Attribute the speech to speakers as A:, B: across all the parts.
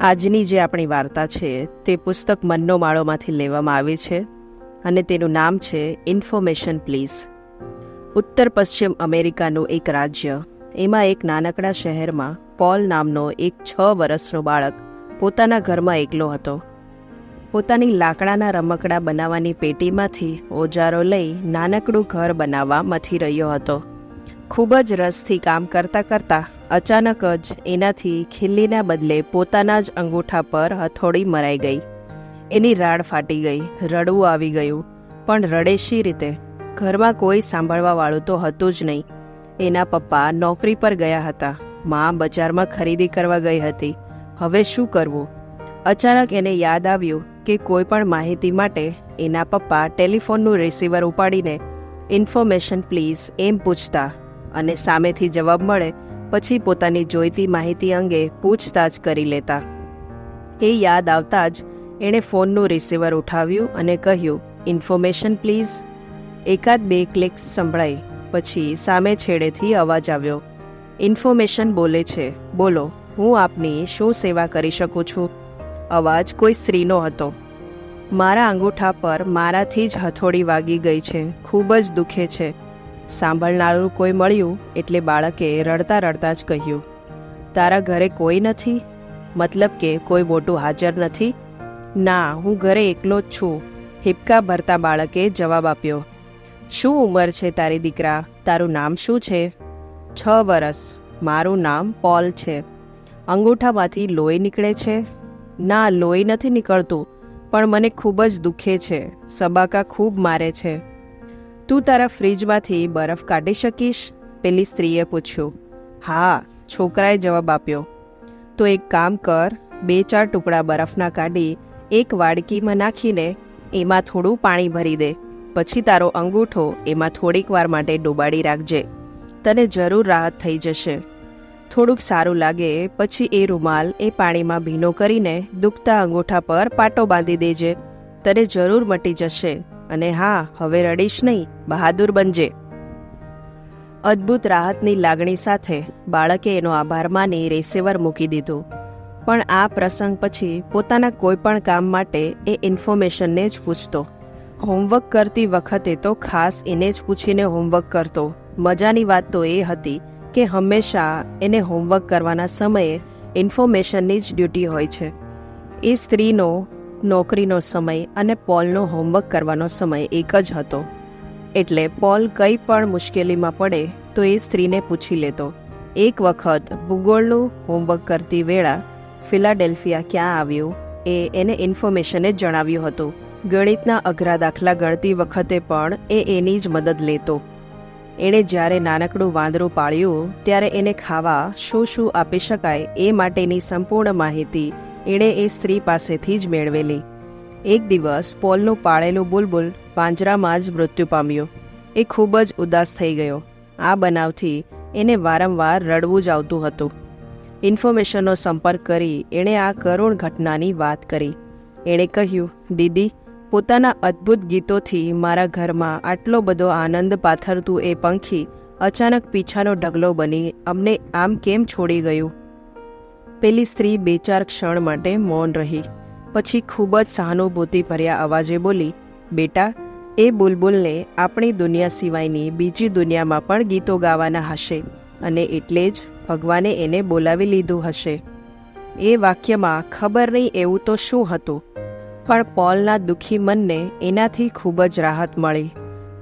A: આજની જે આપણી વાર્તા છે, તે પુસ્તક મનનો માળોમાંથી લેવામાં આવી છે અને તેનું નામ છે ઇન્ફોર્મેશન પ્લીઝ ઉત્તર પશ્ચિમ અમેરિકાનું એક રાજ્ય, એમાં એક નાનકડા શહેરમાં પોલ નામનો એક છ વર્ષનો બાળક પોતાના ઘરમાં એકલો હતો. પોતાની લાકડાના રમકડા બનાવવાની પેટીમાંથી ઓજારો લઈ નાનકડું ઘર બનાવવા મથી રહ્યો હતો. ખૂબ જ રસથી કામ કરતાં કરતાં અચાનક જ એનાથી ખીલ્લીના બદલે પોતાના જ અંગૂઠા પર હથોડી મરાઈ ગઈ. એની રાડ ફાટી ગઈ, રડવું આવી ગયું. પણ રડે શી રીતે? ઘરમાં કોઈ સાંભળવાવાળું તો હતું જ નહીં. એના પપ્પા નોકરી પર ગયા હતા. મા બજારમાં ખરીદી કરવા ગઈ હતી. હવે શું કરવું? અચાનક એને યાદ આવ્યું કે કોઈ પણ માહિતી માટે એના પપ્પા ટેલિફોનનું રિસીવર ઉપાડીને, ઇન્ફોર્મેશન પ્લીઝ એમ પૂછતા અને સામેથી જવાબ મળે પછી પોતાની જોઈતી માહિતી અંગે પૂછતાછ કરી લેતા. એ યાદ આવતા જ એણે ફોનનું રિસીવર ઉઠાવ્યું અને કહ્યું, ઇન્ફોર્મેશન પ્લીઝ. એકાદ બે ક્લિક્સ સંભળાઈ, પછી સામે છેડેથી અવાજ આવ્યો, ઇન્ફોર્મેશન બોલે છે. બોલો, હું આપની શું સેવા કરી શકું છું? અવાજ કોઈ સ્ત્રીનો હતો. મારા અંગૂઠા પર મારાથી જ હથોડી વાગી ગઈ છે. ખૂબ જ દુખે છે. સાંભળનારું કોઈ મળ્યું એટલે બાળકે રડતા રડતા જ કહ્યું, તારા ઘરે કોઈ નથી? મતલબ કે કોઈ મોટું હાજર નથી? ના, હું ઘરે એકલો જ છું. હિપકા ભરતા બાળકે જવાબ આપ્યો, શું ઉંમર છે તારી દીકરા? તારું નામ શું છે? છ વરસ. મારું નામ પોલ છે. અંગૂઠામાંથી લોહી નીકળે છે. ના, લોહી નથી નીકળતું, પણ મને ખૂબ જ દુખે છે. સબાકા ખૂબ મારે છે. તું તારા ફ્રીજમાંથી બરફ કાઢી શકીશ? પેલી સ્ત્રીએ પૂછ્યું. હા, છોકરાએ જવાબ આપ્યો. તો એક કામ કર, બે ચાર ટુકડા બરફના કાઢી એક વાડકીમાં નાખીને એમાં થોડું પાણી ભરી દે. પછી તારો અંગૂઠો એમાં થોડીક વાર માટે ડૂબાડી રાખજે. તને જરૂર રાહત થઈ જશે. થોડુંક સારું લાગે પછી એ રૂમાલ એ પાણીમાં ભીનો કરીને દુખતા અંગૂઠા પર પાટો બાંધી દેજે. તને જરૂર મટી જશે. અને હા, હવે રડીશ નહીં, બહાદુર બનજે. અદ્ભુત રાહતની લાગણી સાથે બાળકે એનો આભાર માની રિસીવર મૂકી દીધું. પણ આ પ્રસંગ પછી પોતાના કોઈપણ કામ માટે એ ઇન્ફોર્મેશનને જ પૂછતો. હોમવર્ક કરતી વખતે તો ખાસ એને જ પૂછીને હોમવર્ક કરતો. મજાની વાત તો એ હતી કે હંમેશા એને હોમવર્ક કરવાના સમયે ઇન્ફોર્મેશનની જ ડ્યુટી હોય છે. એ સ્ત્રીનો નોકરીનો સમય અને પોલનો હોમવર્ક કરવાનો સમય એક જ હતો. એટલે પોલ કંઈ પણ મુશ્કેલીમાં પડે તો એ સ્ત્રીને પૂછી લેતો, એક વખત ભૂગોળનું હોમવર્ક કરતી વેળા ફિલાડેલ્ફિયા ક્યાં આવ્યું? એ એને ઇન્ફોર્મેશને જણાવ્યું હતું. ગણિતના અઘરા દાખલા ગણતી વખતે પણ એ એની જ મદદ લેતો. એણે જ્યારે નાનકડું વાંદરું પાળ્યું, ત્યારે એને ખાવા શું શું આપી શકાય એ માટેની સંપૂર્ણ માહિતી એણે એ સ્ત્રી પાસેથી જ મેળવેલી. એક દિવસ પોલનું પાળેલું બુલબુલ પાંજરામાં જ મૃત્યુ પામ્યું. એ ખૂબ જ ઉદાસ થઈ ગયો. આ બનાવથી એને વારંવાર રડવું જ આવતું હતું. ઇન્ફોર્મેશનનો સંપર્ક કરી એણે આ કરુણ ઘટનાની વાત કરી. એણે કહ્યું, દીદી, પોતાના અદ્ભુત ગીતોથી મારા ઘરમાં આટલો બધો આનંદ પાથરતું એ પંખી અચાનક પીછાનો ઢગલો બની અમને આમ કેમ છોડી ગયું? પેલી સ્ત્રી બે ચાર ક્ષણ માટે મૌન રહી. પછી ખૂબ જ સહાનુભૂતિ ભર્યા અવાજે બોલી, બેટા, એ બુલબુલને આપણી દુનિયા સિવાયની બીજી દુનિયામાં પણ ગીતો ગાવાના હશે અને એટલે જ ભગવાને એને બોલાવી લીધું હશે. એ વાક્યમાં ખબર નહીં એવું તો શું હતું. પણ પોલના દુઃખી મનને એનાથી ખૂબ જ રાહત મળી.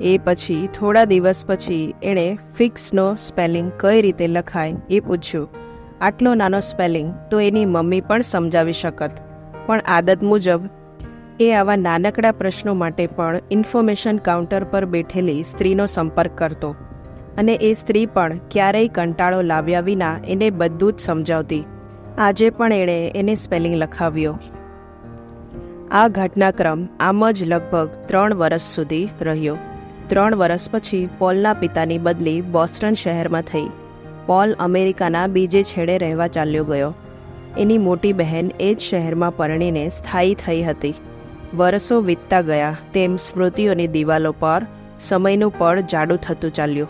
A: એ પછી થોડા દિવસ પછી એણે ફિક્સનો સ્પેલિંગ કઈ રીતે લખાય એ પૂછ્યું. આટલો નાનો સ્પેલિંગ તો એની મમ્મી પણ સમજાવી શકત. પણ આદત મુજબ, એ આવા નાનકડા પ્રશ્નો માટે પણ ઇન્ફોર્મેશન કાઉન્ટર પર બેઠેલી સ્ત્રીનો સંપર્ક કરતો. અને એ સ્ત્રી પણ ક્યારેય કંટાળો લાવ્યા વિના એને બધું જ સમજાવતી. આજે પણ એણે એને સ્પેલિંગ લખાવ્યો. આ ઘટનાક્રમ આમ જ લગભગ ત્રણ વર્ષ સુધી રહ્યો. ત્રણ વર્ષ પછી પોલના પિતાની બદલી બોસ્ટન શહેરમાં થઈ. પોલ અમેરિકાના બીજે છેડે રહેવા ચાલ્યો ગયો. એની મોટી બહેન એ જ શહેરમાં પરણીને સ્થાયી થઈ હતી. વર્ષો વીતતા ગયા તેમ સ્મૃતિઓની દિવાલો પર સમયનું પળ જાડું થતું ચાલ્યું.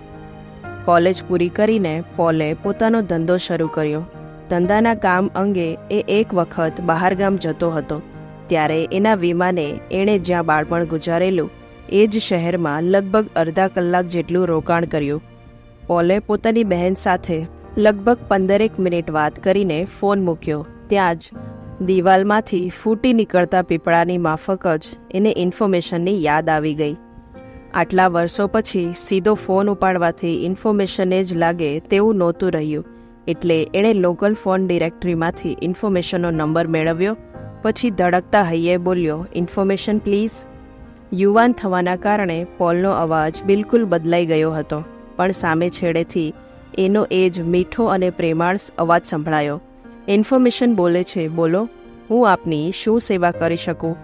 A: કોલેજ પૂરી કરીને પોલે પોતાનો ધંધો શરૂ કર્યો. ધંધાના કામ અંગે એ એક વખત બહારગામ જતો હતો. ત્યારે એના વિમાને એણે જ્યાં બાળપણ ગુજારેલું એ જ શહેરમાં લગભગ અડધા કલાક જેટલું રોકાણ કર્યું. પોલે પોતાની બહેન સાથે લગભગ પંદરેક મિનિટ વાત કરીને ફોન મૂક્યો. ત્યાં જ દિવાલમાંથી ફૂટી નીકળતા પીપળાની માફક જ એને ઇન્ફોર્મેશનની યાદ આવી ગઈ. આટલા વર્ષો પછી સીધો ફોન ઉપાડવાથી ઇન્ફોર્મેશને જ લાગે તેવું નહોતું રહ્યું. એટલે એણે લોકલ ફોન ડિરેક્ટરીમાંથી ઇન્ફોર્મેશનનો નંબર મેળવ્યો, પછી ધડકતા હૈયે બોલ્યો, ઇન્ફોર્મેશન પ્લીઝ. યુવાન થવાના કારણે પોલનો અવાજ બિલકુલ બદલાઈ ગયો હતો. પણ સામે છેડેથી એનો એ જ મીઠો અને પ્રેમાળ અવાજ સંભળાયો. ઇન્ફોર્મેશન બોલે છે, બોલો, હું આપની શું સેવા કરી શકું?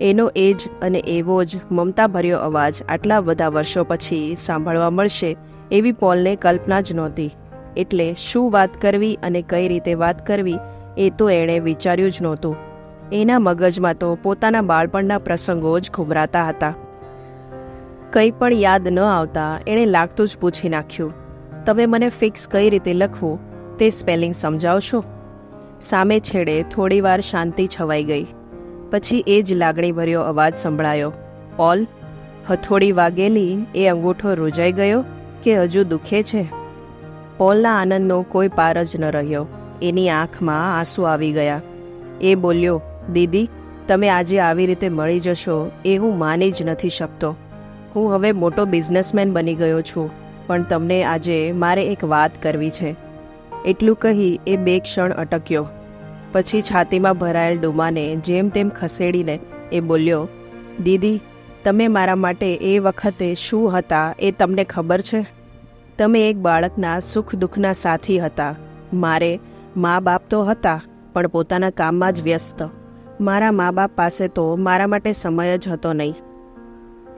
A: એનો એ જ અને એવો જ મમતાભર્યો અવાજ આટલા બધા વર્ષો પછી સાંભળવા મળશે એવી પોલને કલ્પના જ નહોતી. એટલે શું વાત કરવી અને કઈ રીતે વાત કરવી એ તો એણે વિચાર્યું જ નહોતું. એના મગજમાં તો પોતાના બાળપણના પ્રસંગો જ ઘુમરાતા હતા. કંઈ પણ યાદ ન આવતા એણે લાગતું જ પૂછી નાખ્યું, તમે મને ફિક્સ કઈ રીતે લખવું તે સ્પેલિંગ સમજાવશો? સામે છેડે થોડીવાર શાંતિ છવાઈ ગઈ. પછી એ જ લાગણીભર્યો અવાજ સંભળાયો પોલ હથોડી વાગેલી એ અંગૂઠો રૂજાઈ ગયો કે હજુ દુખે છે? પોલના આનંદનો કોઈ પાર જ ન રહ્યો. એની આંખમાં આંસુ આવી ગયા. એ બોલ્યો, દીદી, તમે આજે આવી રીતે મળી જશો એ હું માની જ નથી શકતો. હું હવે મોટો બિઝનેસમેન બની ગયો છું, પણ તમને આજે મારે એક વાત કરવી છે. એટલું કહી એ બે ક્ષણ અટક્યો. પછી છાતીમાં ભરાયેલ ડુમાને જેમ તેમ ખસેડીને એ બોલ્યો, દીદી, તમે મારા માટે એ વખતે શું હતા એ તમને ખબર છે? તમે એક બાળકના સુખ દુઃખના સાથી હતા. મારે મા બાપ તો હતા, પણ પોતાના કામમાં જ વ્યસ્ત. મારા મા બાપ પાસે તો મારા માટે સમય જ હતો નહીં.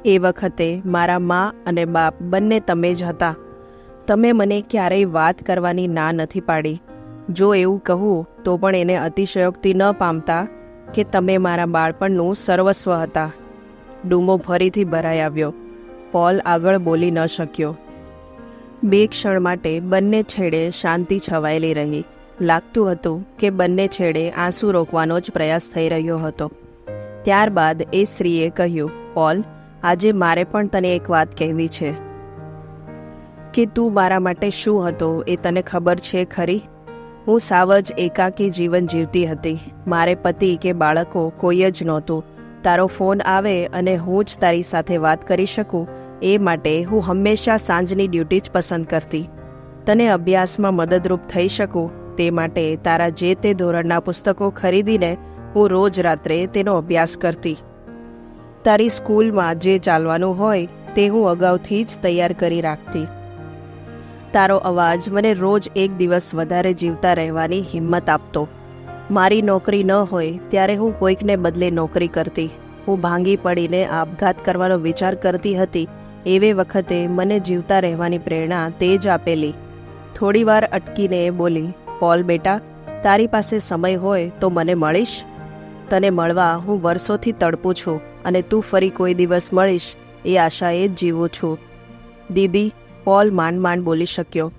A: એ વખતે મારા મા અને બાપ બંને તમે જ હતા. તમે મને ક્યારેય વાત કરવાની ના નથી પાડી. જો એવું કહું, તો પણ એને અતિશયોક્તિ ન પામતા કે તમે મારા બાળપણનું સર્વસ્વ હતા. ડૂમો ફરીથી ભરાઈ આવ્યો. પોલ આગળ બોલી ન શક્યો. બે ક્ષણ માટે બંને છેડે શાંતિ છવાયેલી રહી. લાગતું હતું કે બંને છેડે આંસુ રોકવાનો જ પ્રયાસ થઈ રહ્યો હતો. ત્યારબાદ એ સ્ત્રીએ કહ્યું, પોલ આજે મારે પણ તને એક વાત કહેવી છે. કે તું મારા માટે શું હતો એ તને ખબર છે ખરી? હું સાવ જ એકાકી જીવન જીવતી હતી. મારે પતિ કે બાળકો કોઈ જ નહોતું. તારો ફોન આવે અને હું જ તારી સાથે વાત કરી શકું, એ માટે હું હંમેશા સાંજની ડ્યુટી જ પસંદ કરતી. તને અભ્યાસમાં મદદરૂપ થઈ શકું, તે માટે તારા જે તે ધોરણના પુસ્તકો ખરીદીને હું રોજ રાત્રે તેનો અભ્યાસ કરતી. તારી સ્કૂલમાં જે ચાલવાનું હોય તે હું અગાઉથી જ તૈયાર કરી રાખતી. તારો અવાજ મને રોજ એક દિવસ વધારે જીવતા રહેવાની હિંમત આપતો. મારી નોકરી ન હોય ત્યારે હું કોઈકને બદલે નોકરી કરતી. હું ભાંગી પડીને આપઘાત કરવાનો વિચાર કરતી હતી. એવે વખતે મને જીવતા રહેવાની પ્રેરણા તે જ આપેલી. થોડીવાર અટકીને એ બોલી, પોલ બેટા, તારી પાસે સમય હોય તો મને મળીશ. તને મળવા હું વર્ષોથી તડપું છું. અને તું ફરી કોઈ દિવસ મળીશ, એ આશાએ જ જીવું છું. દીદી, પોલ માંડ માંડ બોલી શક્યો.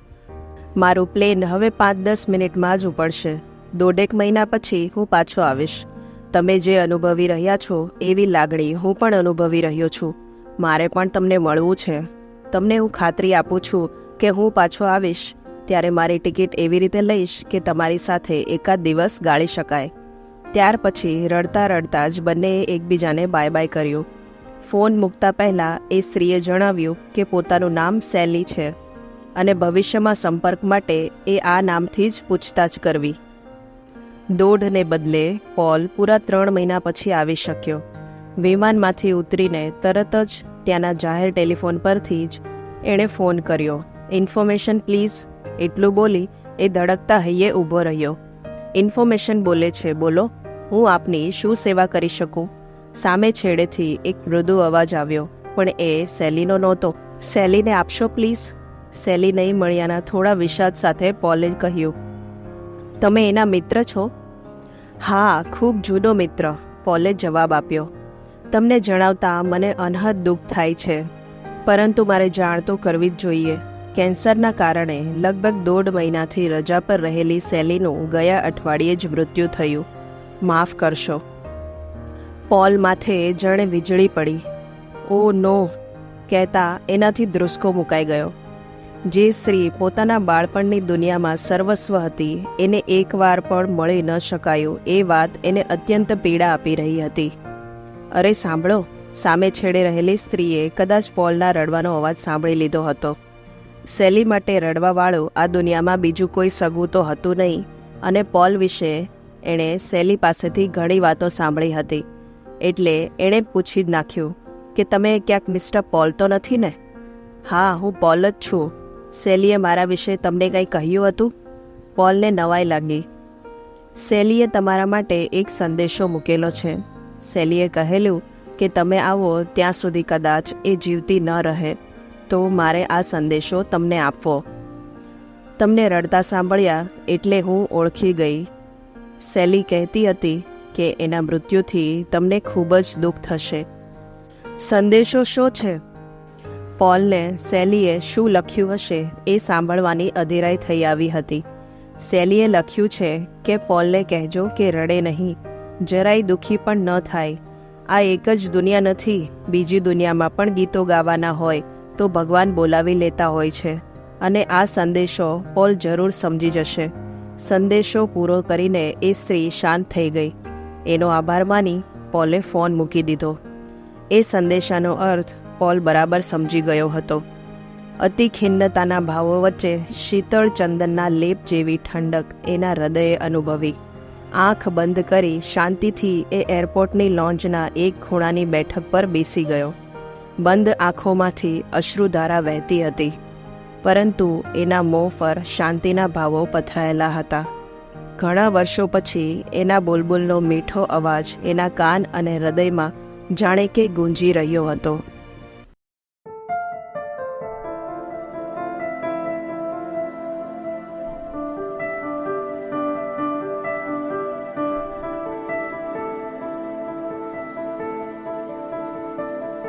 A: મારું પ્લેન હવે પાંચ દસ મિનિટમાં જ ઉપડશે. દોઢેક મહિના પછી હું પાછો આવીશ. તમે જે અનુભવી રહ્યા છો એવી લાગણી હું પણ અનુભવી રહ્યો છું. મારે પણ તમને મળવું છે. તમને હું ખાતરી આપું છું કે હું પાછો આવીશ, ત્યારે મારી ટિકિટ એવી રીતે લઈશ કે તમારી સાથે એકાદ દિવસ ગાળી શકાય. ત્યાર પછી રડતા રડતા જ બંનેએ એકબીજાને બાય બાય કર્યું. ફોન મૂકતા પહેલાં એ સ્ત્રીએ જણાવ્યું કે પોતાનું નામ સેલી છે અને ભવિષ્યમાં સંપર્ક માટે એ આ નામથી જ પૂછતાછ કરવી. દોઢને બદલે પોલ પૂરા ત્રણ મહિના પછી આવી શક્યો. વિમાનમાંથી ઉતરીને તરત જ ત્યાંના જાહેર ટેલિફોન પરથી જ એણે ફોન કર્યો. ઇન્ફોર્મેશન પ્લીઝ એટલું બોલી એ ધડકતા હૈયે ઊભો રહ્યો. ઇન્ફોર્મેશન બોલે છે, બોલો. હું આપની શું સેવા કરી શકું? સામે છેડેથી એક મૃદુ અવાજ આવ્યો, પણ એ સેલીનો નહોતો. સેલીને આપશો પ્લીઝ? સેલી નહીં મળ્યાના થોડા વિષાદ સાથે પોલે કહ્યું. તમે એના મિત્ર છો? હા, ખૂબ જૂનો મિત્ર પોલે જવાબ આપ્યો. તમને જણાવતા મને અનહદ દુઃખ થાય છે. પરંતુ મારે જાણ તો કરવી જ જોઈએ. કેન્સરના કારણે લગભગ દોઢ મહિનાથી રજા પર રહેલી સેલીનું ગયા અઠવાડિયે જ મૃત્યુ થયું. માફ કરશો. પોલ માથે જણે વીજળી પડી. ઓ, નો, કહેતા એનાથી ધ્રુસકો મુકાઈ ગયો. જે સ્ત્રી પોતાના બાળપણની દુનિયામાં સર્વસ્વ હતી, એને એકવાર પણ મળી ન શકાયું એ વાત એને અત્યંત પીડા આપી રહી હતી. અરે, સાંભળો, સામે છેડે રહેલી સ્ત્રીએ કદાચ પોલના રડવાનો અવાજ સાંભળી લીધો હતો. સેલી માટે રડવાવાળું આ દુનિયામાં બીજું કોઈ સગું તો હતું નહીં, અને પોલ વિશે એણે સેલી પાસેથી ઘણી વાતો સાંભળી હતી. એટલે એણે પૂછી જ નાખ્યું, કે તમે ક્યાંક મિસ્ટર પોલ તો નથી ને? હા, હું પોલ જ છું. સેલીએ મારા વિશે તમને કંઈ કહ્યું હતું? પોલને નવાઈ લાગી. સેલીએ તમારા માટે એક સંદેશો મૂકેલો છે. સેલીએ કહેલું કે તમે આવો ત્યાં સુધી કદાચ એ જીવતી ન રહે, તો મારે આ સંદેશો તમને આપવો. તમને રડતા સાંભળ્યા એટલે હું ઓળખી ગઈ. સેલી કહેતી હતી કે એના મૃત્યુથી તમને ખૂબ જ દુઃખ થશે. સંદેશો શો છે? પોલને સેલીએ શું લખ્યું હશે એ સાંભળવાની અધીરાઈ થઈ આવી હતી. સેલીએ લખ્યું છે કે પોલને કહેજો કે રડે નહીં, જરાય દુઃખી પણ ન થાય. આ એક જ દુનિયા નથી, બીજી દુનિયામાં પણ ગીતો ગાવાના હોય તો ભગવાન બોલાવી લેતા હોય છે. અને આ સંદેશો પોલ જરૂર સમજી જશે. સંદેશો પૂરો કરીને એ સ્ત્રી શાંત થઈ ગઈ. એનો આભાર માની પોલે ફોન મૂકી દીધો. એ સંદેશાનો અર્થ પોલ બરાબર સમજી ગયો હતો. અતિ ખિન્નતાના ભાવો વચ્ચે શીતળ ચંદનના લેપ જેવી ઠંડક એના હૃદયે અનુભવી. આંખ બંધ કરી શાંતિથી એ એરપોર્ટની લોન્જના એક ખૂણાની બેઠક પર બેસી ગયો. બંધ આંખોમાંથી અશ્રુધારા વહેતી હતી. પરંતુ એના મોં પર શાંતિના ભાવો પથરાયેલા હતા. ઘણા વર્ષો પછી એના બોલબોલનો મીઠો અવાજ એના કાન અને હૃદયમાં જાણે કે ગુંજી રહ્યો હતો.